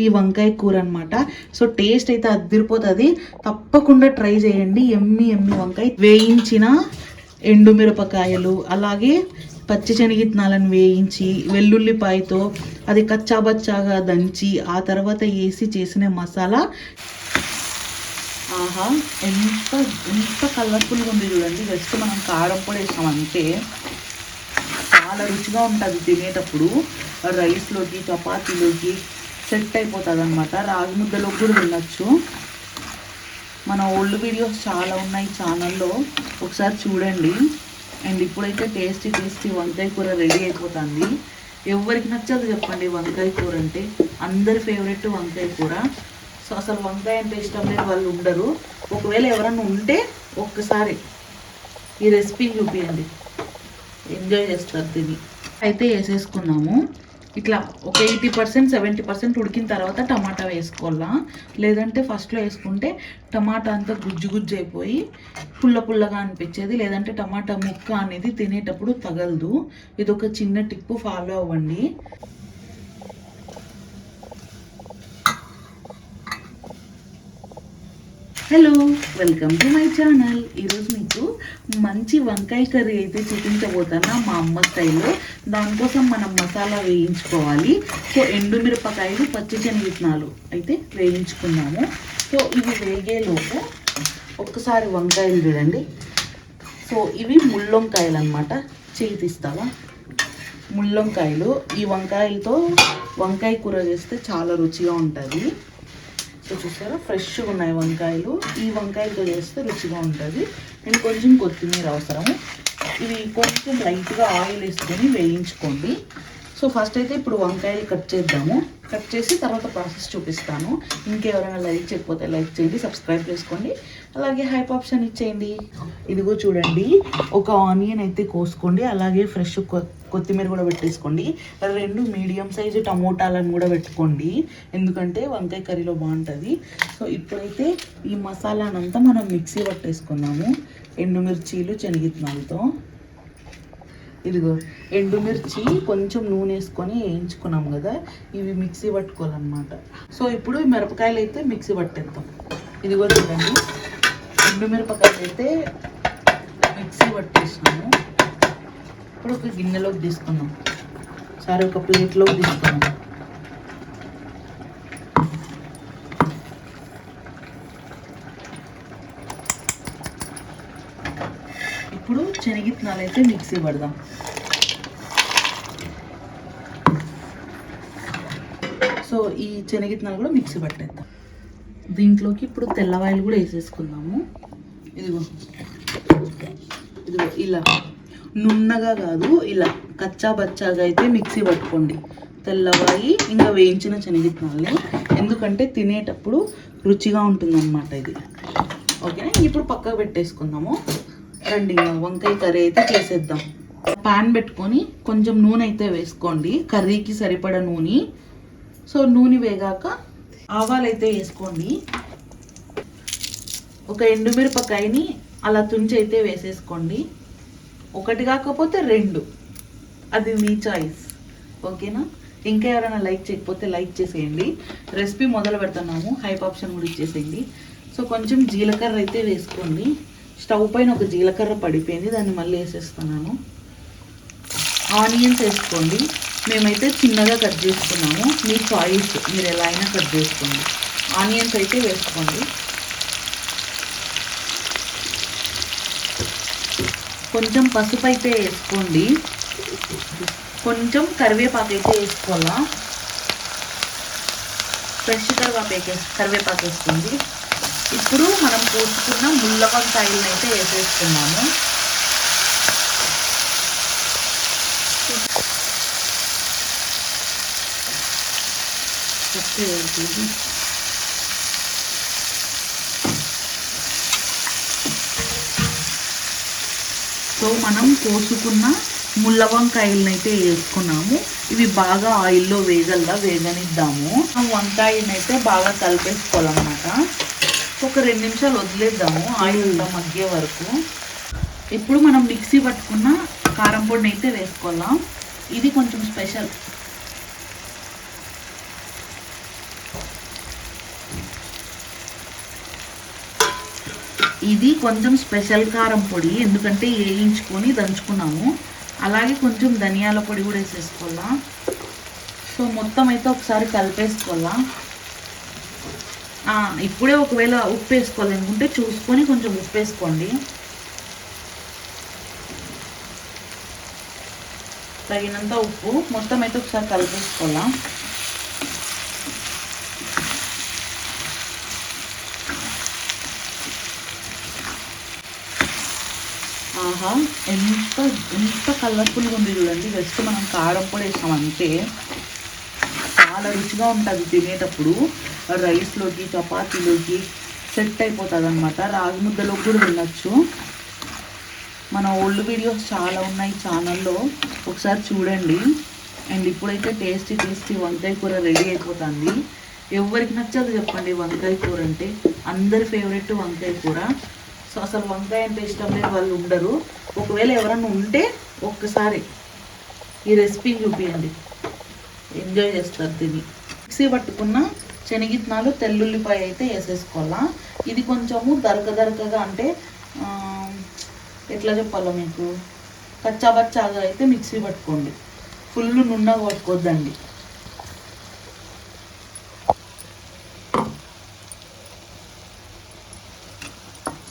ఈ వంకాయ కూర అనమాట సో టేస్ట్ అయితే అదిరిపోతుంది. తప్పకుండా ట్రై చేయండి. ఎమ్మి ఎమ్మి వంకాయ వేయించిన ఎండుమిరపకాయలు అలాగే పచ్చి శనగిత్నాలను వేయించి వెల్లుల్లిపాయతో అది కచ్చాబచ్చాగా దంచి ఆ తర్వాత వేసి చేసిన మసాలా. ఆహా ఎంత ఎంత కలర్ఫుల్గా ఉంది చూడండి. జస్ట్ మనం కారం పొడి వేసాం అంతే. చాలా రుచిగా ఉంటుంది తినేటప్పుడు. రైస్లోకి చపాతీలోకి సెట్ అయిపోతుంది అనమాట రాగి ముద్దలో కూడా తినచ్చు. మన ఓల్డ్ వీడియోస్ చాలా ఉన్నాయి ఛానల్లో. ఒకసారి చూడండి. అండ్ ఇప్పుడైతే టేస్టీ టేస్టీ వంకాయ కూర రెడీ అయిపోతుంది. ఎవరికి నచ్చదు చెప్పండి వంకాయ కూర అంటే. అందరి ఫేవరెట్ వంకాయ కూర. సో అసలు వంకాయ అంటే ఇష్టం లేని వాళ్ళు ఉండరు. ఒకవేళ ఎవరన్నా ఉంటే ఒక్కసారి ఈ రెసిపీ చూపించండి ఎంజాయ్ చేస్తారు తిని. అయితే వేసేసుకున్నాము ఇట్లా ఒక ఎయిటీ పర్సెంట్ సెవెంటీ పర్సెంట్ ఉడికిన తర్వాత టమాటా వేసుకోవాలా? లేదంటే ఫస్ట్లో వేసుకుంటే టమాటా అంతా గుజ్జు గుజ్జు అయిపోయి పుల్ల పుల్లగా అనిపించేది. లేదంటే టమాటా ముక్క అనేది తినేటప్పుడు తగలదు. ఇది ఒక చిన్న టిప్పు ఫాలో అవ్వండి. Hello welcome to my channel. ఈరోజు మీకు మంచి వంకాయ కర్రీ అయితే చూపించబోతున్నా మా అమ్మ స్టైల్లో. దానికోసం మనం మసాలా వేయించుకోవాలి. సో ఎండుమిరపకాయలు పచ్చి శనగిత్నాలు అయితే వేయించుకున్నాము. సో ఇవి వేగేలోపు ఒక్కసారి వంకాయలు చూడండి. సో ఇవి ముళ్ళొంకాయలు అనమాట చేయి తీస్తావా? ముళ్ళొంకాయలు. ఈ వంకాయలతో వంకాయ కూర చేస్తే చాలా రుచిగా ఉంటుంది. సో చూసారా ఫ్రెష్గా ఉన్నాయి వంకాయలు. ఈ వంకాయలతో చేస్తే రుచిగా ఉంటుంది. నేను కొంచెం కొత్తిమీర అవసరము. ఇవి కొంచెం లైట్గా ఆయిల్ వేసుకొని వేయించుకోండి. సో ఫస్ట్ అయితే ఇప్పుడు వంకాయలు కట్ చేద్దాము. కట్ చేసి తర్వాత ప్రాసెస్ చూపిస్తాను. ఇంకెవరైనా లైక్ చేయకపోతే లైక్ చేయండి సబ్స్క్రైబ్ చేసుకోండి. అలాగే హైప్ ఆప్షన్ ఇచ్చేయండి. ఇదిగో చూడండి ఒక ఆనియన్ అయితే కోసుకోండి అలాగే ఫ్రెష్ కొత్తిమీర కూడా పెట్టేసుకోండి. రెండు మీడియం సైజు టమోటాలను కూడా పెట్టుకోండి. ఎందుకంటే వంకాయ కర్రీలో బాగుంటుంది. సో ఇప్పుడైతే ఈ మసాలానంతా మనం మిక్సీ పట్టేసుకుందాము. ఎండుమిర్చీలు శనగిత్తనాలతో ఇదిగో ఎండుమిర్చి కొంచెం నూనె వేసుకొని వేయించుకున్నాం కదా ఇవి మిక్సీ పట్టుకోవాలన్నమాట. సో ఇప్పుడు మిరపకాయలు అయితే మిక్సీ పట్టేద్దాం. ఇదిగో చూడండి ఎండుమిరపకాయలు అయితే మిక్సీ పట్టేసినాము. ఇప్పుడు ఒక గిన్నెలోకి తీసుకున్నాం సరే ఒక ప్లేట్లోకి తీసుకున్నాం ఇప్పుడు అయితే మిక్సీ పడదాం సో ఈ శనగిత్తనాలు కూడా మిక్సీ పట్టేద్దాం. దీంట్లోకి ఇప్పుడు తెల్లవాయలు కూడా వేసేసుకుందాము. ఇదిగో. ఇదిగో ఇలా. నున్నగా కాదు ఇలా. కచ్చా బచ్చాగా అయితే మిక్సీ పట్టుకోండి. తెల్లవాయి ఇంకా వేయించిన శనగిత్తనాలని. ఎందుకంటే తినేటప్పుడు రుచిగా ఉంటుందన్నమాట ఇది. ఓకేనా? ఇప్పుడు పక్కకు పెట్టేసుకుందాము. రండి వంకాయ కర్రీ అయితే చేసేద్దాం. పాన్ పెట్టుకొని కొంచెం నూనె అయితే వేసుకోండి. కర్రీకి సరిపడా నూనె. సో నూనె వేగాక ఆవాలు అయితే వేసుకోండి. ఒక ఎండుమిరపకాయని అలా తుంచి అయితే వేసేసుకోండి. ఒకటి కాకపోతే రెండు. అది మీ చాయిస్ ఓకేనా? ఇంకా ఎవరైనా లైక్ చేయకపోతే లైక్ చేసేయండి. రెసిపీ మొదలు పెడుతున్నాము. హైప్ ఆప్షన్ కూడా ఇచ్చేసేయండి. సో కొంచెం జీలకర్ర అయితే వేసుకోండి. స్టవ్ పైన ఒక జీలకర్ర పడిపోయింది దాన్ని మళ్ళీ వేసేస్తున్నాను ఆనియన్స్ వేసుకోండి. మేమైతే చిన్నగా కట్ చేసుకున్నాము. మీ చాయిస్ మీరు ఎలా అయినా కట్ చేసుకోండి. ఆనియన్స్ అయితే వేసుకోండి. కొంచెం పసుపు అయితే వేసుకోండి. కొంచెం కరివేపాకు అయితే వేసుకోవాలా? ఫ్రెష్ కరివేపాకు కరివేపాకు వేసుకోండి. ఇప్పుడు మనం పోసుకున్న ముళ్ళ అయితే వేసేసుకున్నాము సో మనం కోసుకున్న ముళ్ళ వంకాయలను అయితే వేసుకున్నాము. ఇవి బాగా ఆయిల్లో వేగల్లా వేగనిద్దాము. వంకాయలను అయితే బాగా కలిపేసుకోవాలన్నమాట. ఒక రెండు నిమిషాలు వదిలేద్దాము ఆయిల్ అంతా మగ్గే వరకు. ఇప్పుడు మనం మిక్సీ పట్టుకున్న కారం పొడిని అయితే వేసుకోవాలా? ఇది కొంచెం స్పెషల్. ఇది కొంచెం స్పెషల్ కారం పొడి ఎందుకంటే వేయించుకొని దంచుకున్నాము. అలాగే కొంచెం ధనియాల పొడి కూడా వేసేసుకోవాలా? సో మొత్తం అయితే ఒకసారి కలిపేసుకోవాలా? ఇప్పుడే ఒకవేళ ఉప్పు వేసుకోవాలనుకుంటే చూసుకొని కొంచెం ఉప్పు వేసుకోండి తగినంత ఉప్పు మొత్తం అయితే ఒకసారి కలిపేసుకోవాలా? ఆహా ఎంత ఎంత కలర్ఫుల్గా ఉంది చూడండి. జస్ట్ మనం కారం కూడా వేసాం అంతే చాలా రుచిగా ఉంటుంది తినేటప్పుడు. రైస్లోకి చపాతీలోకి సెట్ అయిపోతుంది అనమాట రాగి ముద్దలో కూడా తినచ్చు. మన ఓల్డ్ వీడియోస్ చాలా ఉన్నాయి ఛానల్లో. ఒకసారి చూడండి. అండ్ ఇప్పుడైతే టేస్టీ టేస్టీ వంకాయ కూర రెడీ అయిపోతుంది. ఎవరికి నచ్చదు చెప్పండి వంకాయ కూర అంటే. అందరి ఫేవరెట్ వంకాయ కూర. సో అసలు వంకాయ అంటే ఇష్టం లేని వాళ్ళు ఉండరు. ఒకవేళ ఎవరన్నా ఉంటే ఒక్కసారి ఈ రెసిపీ చూపించండి ఎంజాయ్ చేస్తారు తిని. మిక్సీ పట్టుకున్న శనగిత్తనాలు తెల్లుల్లిపాయ అయితే వేసేసుకోవాలా. ఇది కొంచెము దరక దరకగా అంటే ఎట్లా చెప్పాలో మీకు? కచ్చాబచ్చాగా అయితే మిక్సీ పట్టుకోండి. ఫుల్ నున్నగా పట్టుకోవద్దండి.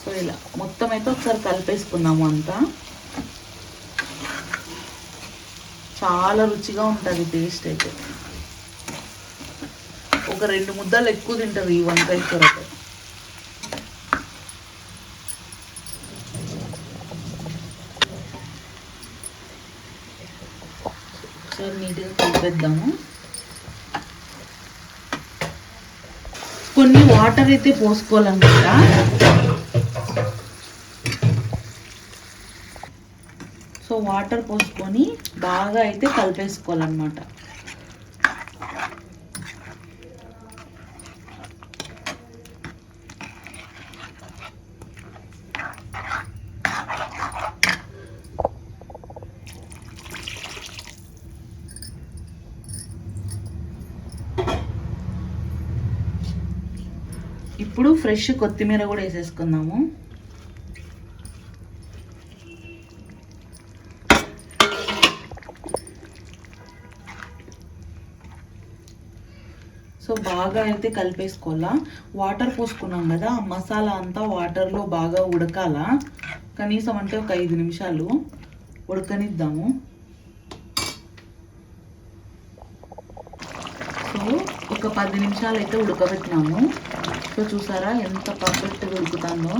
సో ఇలా మొత్తం అయితే ఒకసారి కలిపేసుకుందాము అంతా. చాలా రుచిగా ఉంటుంది టేస్ట్ అయితే. ఒక రెండు ముద్దలు ఎక్కువ తింటారు ఈ వంకాయ కూరతో ఒకసారి నీట్గా కలిపేద్దాము. కొన్ని వాటర్ అయితే పోసుకోవాలన్నమాట సో వాటర్ పోసుకొని బాగా అయితే కలిపేసుకోవాలన్నమాట. ఇప్పుడు ఫ్రెష్ కొత్తిమీర కూడా వేసేసుకుందాము. సో బాగా అయితే కలిపేసుకోవాలా? వాటర్ పోసుకున్నాం కదా ఆ మసాలా అంతా వాటర్లో బాగా ఉడకాల? కనీసం అంటే ఒక ఐదు నిమిషాలు ఉడకనిద్దాము. సో ఒక పది నిమిషాలు అయితే ఉడకబెట్టినాము. సో చూసారా ఎంత పర్ఫెక్ట్గా ఉడుకుతుందో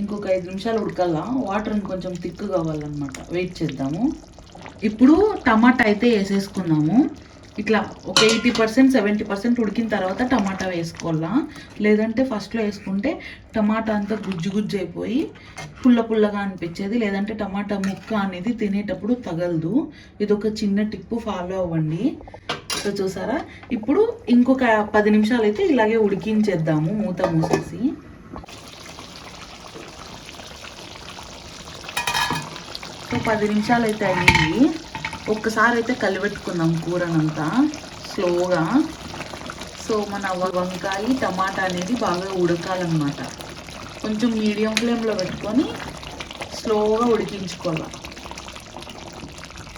ఇంకొక ఐదు నిమిషాలు ఉడకాల? వాటర్ ఇంకొంచెం థిక్ కావాలన్నమాట. వెయిట్ చేద్దాము. ఇప్పుడు టమాటా అయితే వేసేసుకున్నాము ఇట్లా ఒక ఎయిటీ పర్సెంట్ సెవెంటీ పర్సెంట్ ఉడికిన తర్వాత టమాటా వేసుకోవాలా? లేదంటే ఫస్ట్లో వేసుకుంటే టమాటా అంతా గుజ్జు గుజ్జు అయిపోయి పుల్ల పుల్లగా అనిపించేది. లేదంటే టమాటా ముక్క అనేది తినేటప్పుడు తగలదు. ఇది ఒక చిన్న టిప్పు ఫాలో అవ్వండి. సో చూసారా? ఇప్పుడు ఇంకొక పది నిమిషాలు అయితే ఇలాగే ఉడికించేద్దాము మూత మూసేసి. సో పది నిమిషాలు అయితే అయ్యింది. ఒక్కసారి అయితే కలిపెట్టుకుందాం కూరనంతా స్లోగా. సో మన వ- వంకాయ టమాటా అనేది బాగా ఉడకాలన్నమాట. కొంచెం మీడియం ఫ్లేమ్లో పెట్టుకొని స్లోగా ఉడికించుకోవాలి.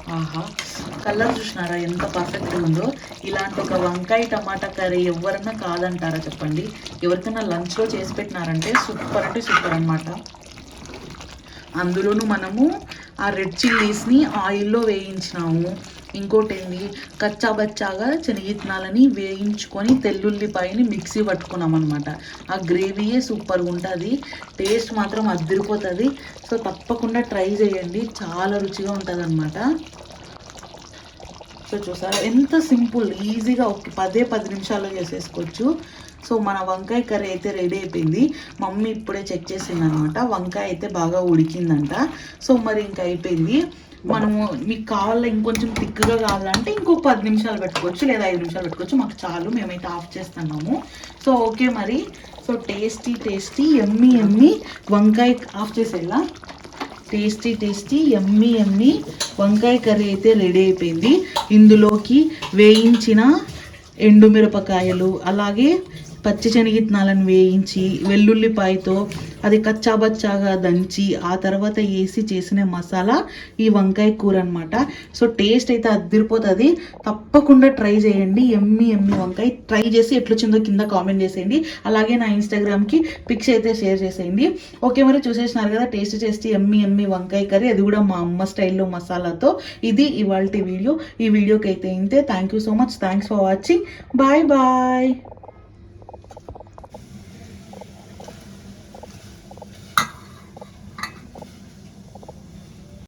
ఆహా కలర్ చూసినారా? ఎంత పర్ఫెక్ట్గా ఉందో. ఇలాంటి ఒక వంకాయ టమాటా కర్రీ ఎవరన్నా కాదంటారా చెప్పండి. ఎవరికైనా లంచ్లో చేసి పెట్టినారంటే సూపర్ అంటే సూపర్ అన్నమాట. అందులోనూ మనము ఆ రెడ్ చిల్లీస్ని ఆయిల్లో వేయించినాము. ఇంకోటి ఏంది కచ్చా బచ్చాగా శనగిత్తనాలని వేయించుకొని తెల్లుల్లిపాయని మిక్సీ పట్టుకున్నాం అనమాట ఆ గ్రేవీయే సూపర్గా ఉంటుంది. టేస్ట్ మాత్రం అద్దరిపోతుంది. సో తప్పకుండా ట్రై చేయండి. చాలా రుచిగా ఉంటుంది సో చూసారా? ఎంత సింపుల్ ఈజీగా ఒక పదే పది నిమిషాల్లో చేసేసుకోవచ్చు. సో మన వంకాయ కర్రీ అయితే రెడీ అయిపోయింది. మమ్మీ ఇప్పుడే చెక్ చేసింది అనమాట వంకాయ అయితే బాగా ఉడికిందంట. సో మరి ఇంకా అయిపోయింది. మనము మీకు కావాలా ఇంకొంచెం థిక్గా కావాలంటే ఇంకో పది నిమిషాలు పెట్టుకోవచ్చు లేదా ఐదు నిమిషాలు పెట్టుకోవచ్చు. మాకు చాలు మేమైతే ఆఫ్ చేస్తున్నాము. సో ఓకే మరి. సో టేస్టీ టేస్టీ ఎమ్మి ఎమ్మి వంకాయ ఆఫ్ చేసేలా టేస్టీ టేస్టీ ఎమ్మి ఎమ్మి వంకాయ కర్రీ అయితే రెడీ అయిపోయింది. ఇందులోకి వేయించిన ఎండుమిరపకాయలు అలాగే పచ్చి శనగిత్నాలను వేయించి వెల్లుల్లిపాయతో అది కచ్చాబచ్చాగా దంచి ఆ తర్వాత వేసి చేసిన మసాలా ఈ వంకాయ కూర అనమాట సో టేస్ట్ అయితే అదిరిపోతుంది. తప్పకుండా ట్రై చేయండి. ఎమ్మి ఎమ్మి వంకాయ ట్రై చేసి ఎట్లొచ్చిందో కింద కామెంట్ చేసేయండి. అలాగే నా ఇన్స్టాగ్రామ్కి పిక్స్ అయితే షేర్ చేసేయండి. ఓకే మరి చూసేసినారు కదా టేస్ట్ చేసి ఎమ్మి ఎమ్మి వంకాయ కర్రీ. అది కూడా మా అమ్మ స్టైల్లో మసాలాతో. ఇది ఇవాళ వీడియో. ఈ వీడియోకి అయితే ఇంతే. Thank you so much thanks for watching bye bye